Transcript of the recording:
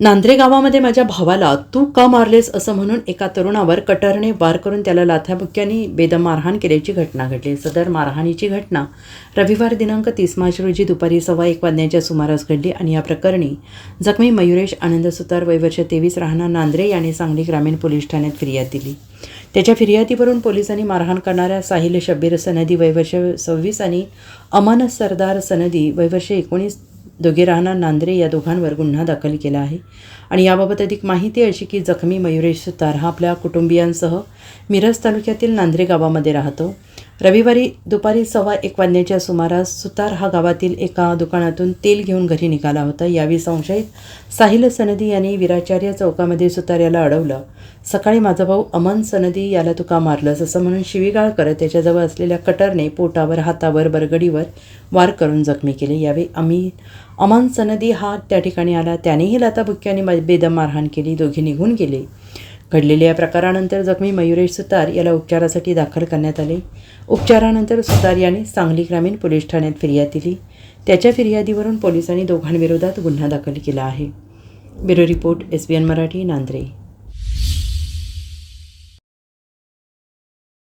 नांद्रे गावामध्ये माझ्या भावाला तू का मारलेस असं म्हणून एका तरुणावर कटरने वार करून त्याला लाथाबुक्क्यांनी बेदम मारहाण केल्याची घटना घडली. सदर मारहाणीची घटना रविवार दिनांक तीस मार्च रोजी दुपारी सव्वा एक वाजण्याच्या सुमारास घडली आणि या प्रकरणी जखमी मयुरेश आनंद सुतार वयवर्ष तेवीस राहणार नांद्रे याने सांगली ग्रामीण पोलीस ठाण्यात फिर्याद दिली. त्याच्या फिर्यादीवरून पोलिसांनी मारहाण करणाऱ्या साहिल शब्बीर सनदी वयवर्ष सव्वीस आणि अमन सरदार सनदी वयवर्ष एकोणीस दोघे राहणार नांद्रे या दोघांवर गुन्हा दाखल केला आहे. आणि याबाबत अधिक माहिती अशी की जखमी मयुरेश सुतार हा आपल्या कुटुंबियांसह मिरज तालुक्यातील नांद्रे गावामध्ये राहतो. रविवारी दुपारी सव्वा एक वाजण्याच्या सुमारास सुतार हा गावातील एका दुकानातून तेल घेऊन घरी निघाला होता. यावेळी संशयित साहिल सनदी यांनी विराचार्य चौकामध्ये सुतार याला अडवलं. सकाळी माझा भाऊ अमन सनदी याला तुका मारलंस असं म्हणून शिवीगाळ करत त्याच्याजवळ असलेल्या कटरने पोटावर हातावर बरगडीवर वार करून जखमी केले. यावेळी आम्ही अमन सनदी हा त्या ठिकाणी आला. त्यानेही लाताबुक्क्याने मा- बेदम मारहाण केली. दोघे निघून गेले. घडलेल्या या प्रकारानंतर जखमी मयुरेश सुतार याला उपचारासाठी दाखल करण्यात आले. उपचारानंतर सुतार याने सांगली ग्रामीण पोलीस ठाण्यात फिर्याद दिली. त्याच्या फिर्यादीवरून पोलिसांनी दोघांविरोधात गुन्हा दाखल केला आहे. Bureau report S B N Marathi Nandre